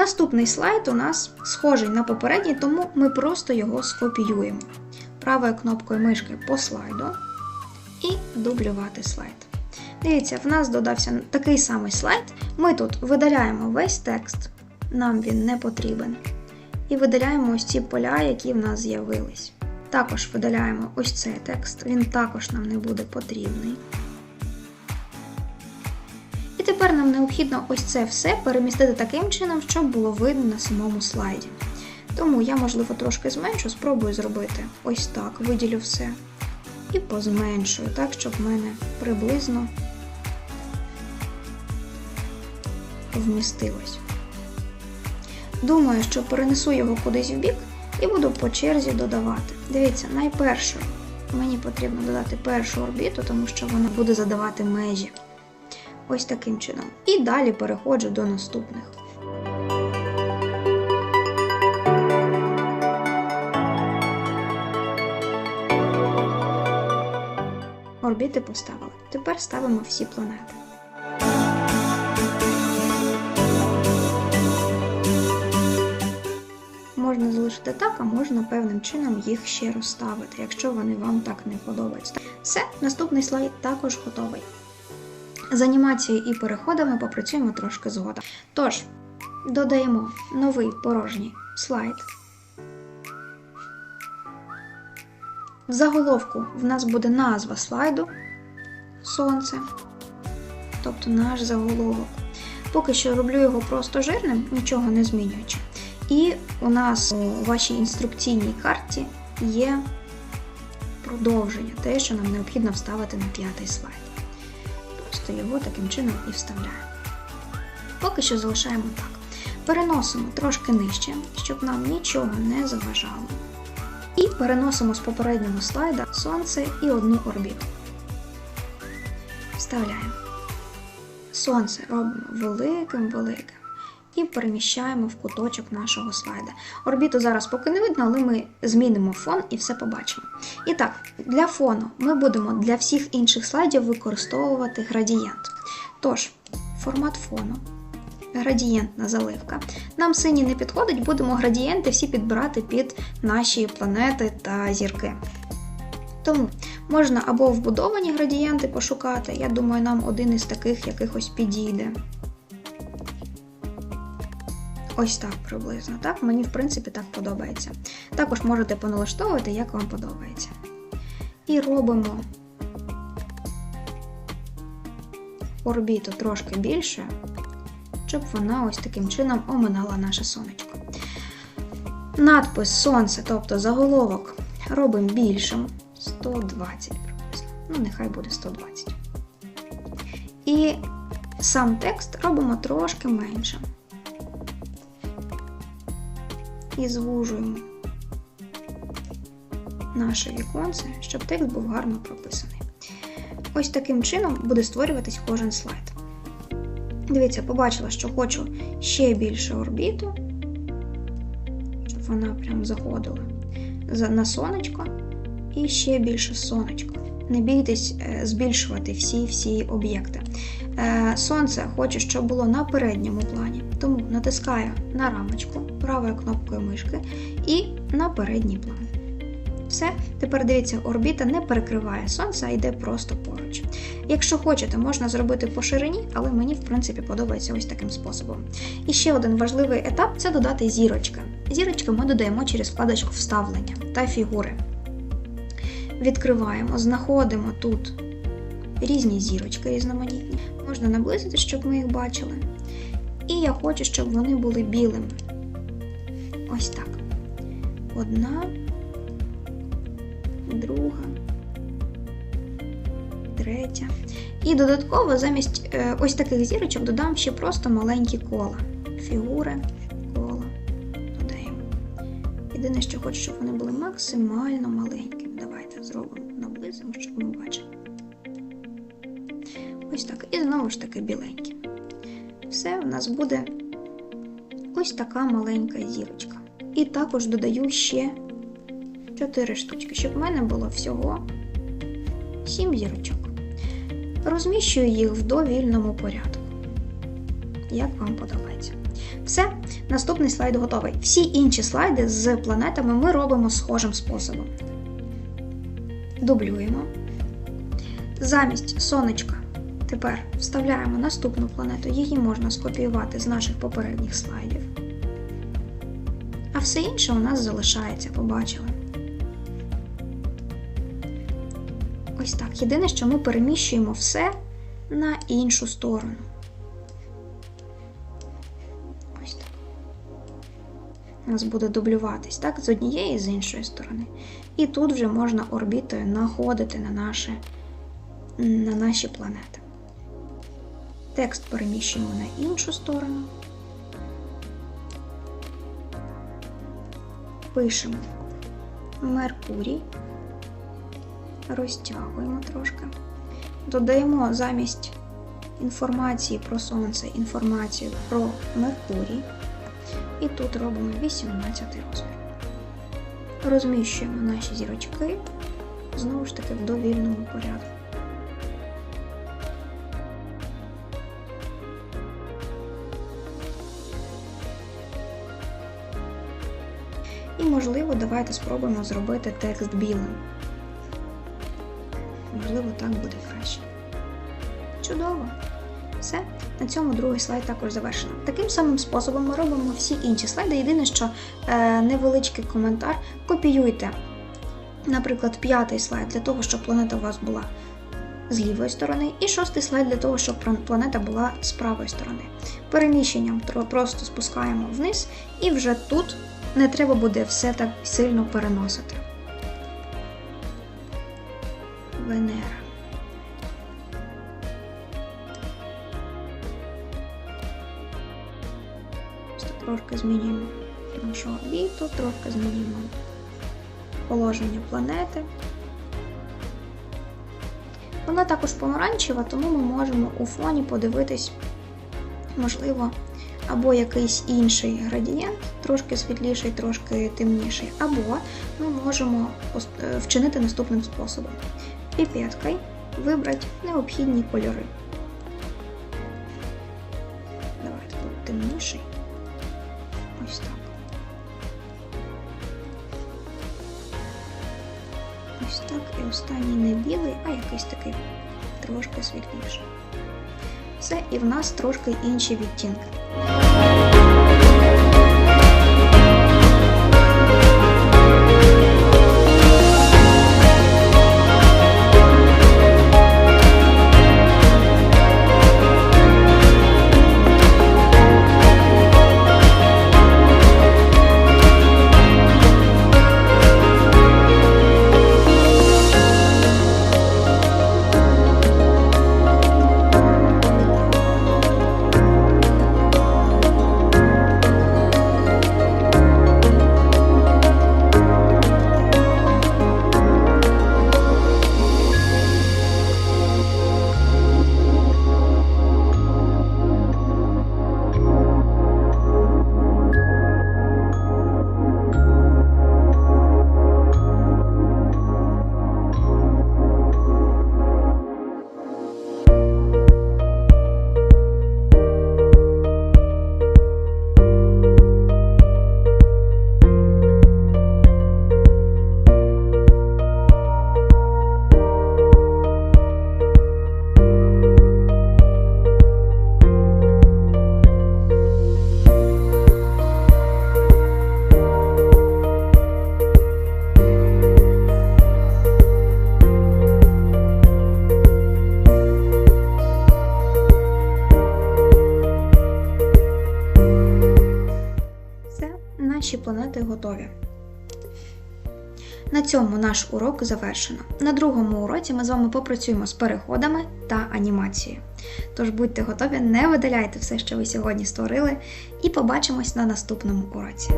Наступний слайд у нас схожий на попередній, тому ми просто його скопіюємо. Правою кнопкою мишки по слайду і дублювати слайд. Дивіться, в нас додався такий самий слайд. Ми тут видаляємо весь текст, нам він не потрібен. І видаляємо ось ці поля, які в нас з'явились. Також видаляємо ось цей текст, він також нам не буде потрібний. Тепер нам необхідно ось це все перемістити таким чином, щоб було видно на самому слайді. Тому я, можливо, трошки зменшу, спробую зробити ось так, виділю все. І позменшую, так, щоб в мене приблизно вмістилось. Думаю, що перенесу його кудись в бік і буду по черзі додавати. Дивіться, найперше мені потрібно додати першу орбіту, тому що вона буде задавати межі. Ось таким чином. І далі переходжу до наступних. Орбіти поставили. Тепер ставимо всі планети. Можна залишити так, а можна певним чином їх ще розставити, якщо вони вам так не подобаються. Все, наступний слайд також готовий. З анімацією і переходами попрацюємо трошки згодом. Тож, додаємо новий порожній слайд. В заголовку в нас буде назва слайду Сонце, тобто наш заголовок. Поки що роблю його просто жирним, нічого не змінюючи. І у нас у вашій інструкційній карті є продовження, те, що нам необхідно вставити на п'ятий слайд. Просто його таким чином і вставляємо. Поки що залишаємо так. Переносимо трошки нижче, щоб нам нічого не заважало. І переносимо з попереднього слайда сонце і одну орбіту. Вставляємо. Сонце робимо великим-великим і переміщаємо в куточок нашого слайда. Орбіту зараз поки не видно, але ми змінимо фон і все побачимо. І так, для фону ми будемо для всіх інших слайдів використовувати градієнт. Тож, формат фону, градієнтна заливка. Нам синій не підходить, будемо градієнти всі підбирати під наші планети та зірки. Тому можна або вбудовані градієнти пошукати. Я думаю, нам один із таких якихось підійде. Ось так приблизно. Так, мені, в принципі, так подобається. Також можете поналаштовувати, як вам подобається. І робимо орбіту трошки більше, щоб вона ось таким чином оминала наше сонечко. Надпис Сонце, тобто заголовок, робимо більшим 120 приблизно. Ну, нехай буде 120. І сам текст робимо трошки меншим. І звужуємо наше віконце, щоб текст був гарно прописаний. Ось таким чином буде створюватись кожен слайд. Дивіться, побачила, що хочу ще більше орбіту, щоб вона прям заходила на сонечко, і ще більше сонечко. Не бійтесь е, збільшувати всі-всі об'єкти. Е, сонце хочу, щоб було на передньому плані, тому натискаю на рамочку правою кнопкою мишки і на передній план. Все, тепер дивіться, орбіта не перекриває сонце, а йде просто поруч. Якщо хочете, можна зробити по ширині, але мені, в принципі, подобається ось таким способом. І ще один важливий етап це додати зірочки. Зірочки ми додаємо через вкладочку вставлення та фігури. Відкриваємо, знаходимо тут різні зірочки різноманітні. Можна наблизити, щоб ми їх бачили. І я хочу, щоб вони були білими. Ось так. Одна, друга, третя. І додатково замість е, ось таких зірочок додам ще просто маленькі кола. Фігури, кола додаємо. Єдине, що хочу, щоб вони були максимально маленькими. Давайте зробимо наблизимо, щоб ми бачили. Ось так. І знову ж таки біленькі. Все, у нас буде ось така маленька зірочка. І також додаю ще 4 штучки, щоб в мене було всього 7 зірочок. Розміщую їх в довільному порядку. Як вам подобається. Все, наступний слайд готовий. Всі інші слайди з планетами ми робимо схожим способом. Дублюємо. Замість сонечка тепер вставляємо наступну планету. Її можна скопіювати з наших попередніх слайдів. А все інше у нас залишається, побачили. Ось так. Єдине, що ми переміщуємо все на іншу сторону. Ось так. У нас буде дублюватись, так, з однієї і з іншої сторони. І тут вже можна орбітою находити на, наше, на наші планети. Текст переміщуємо на іншу сторону. Пишемо Меркурій, розтягуємо трошки. Додаємо замість інформації про Сонце інформацію про Меркурій. І тут робимо 18 розмір. Розміщуємо наші зірочки знову ж таки в довільному порядку. І, можливо, давайте спробуємо зробити текст білим. Можливо, так буде краще. Чудово! Все, на цьому другий слайд також завершено. Таким самим способом ми робимо всі інші слайди. Єдине, що е, невеличкий коментар. Копіюйте, наприклад, п'ятий слайд для того, щоб планета у вас була з лівої сторони, і шостий слайд для того, щоб планета була з правої сторони. Переміщенням просто спускаємо вниз, і вже тут не треба буде все так сильно переносити. Венера. Трошки змінюємо нашу орбіту, трошки змінюємо положення планети. Вона також помаранчева, тому ми можемо у фоні подивитись, можливо, або якийсь інший градієнт, трошки світліший, трошки темніший, або ми можемо е, вчинити наступним способом. Піпеткою вибрати необхідні кольори. Давайте тут темніший. Ось так. Ось так. І останній не білий, а якийсь такий трошки світліший. Все, і в нас трошки інші відтінки. Все, планети готові. На цьому наш урок завершено. На другому уроці ми з вами попрацюємо з переходами та анімацією. Тож будьте готові, не видаляйте все, що ви сьогодні створили, і побачимось на наступному уроці.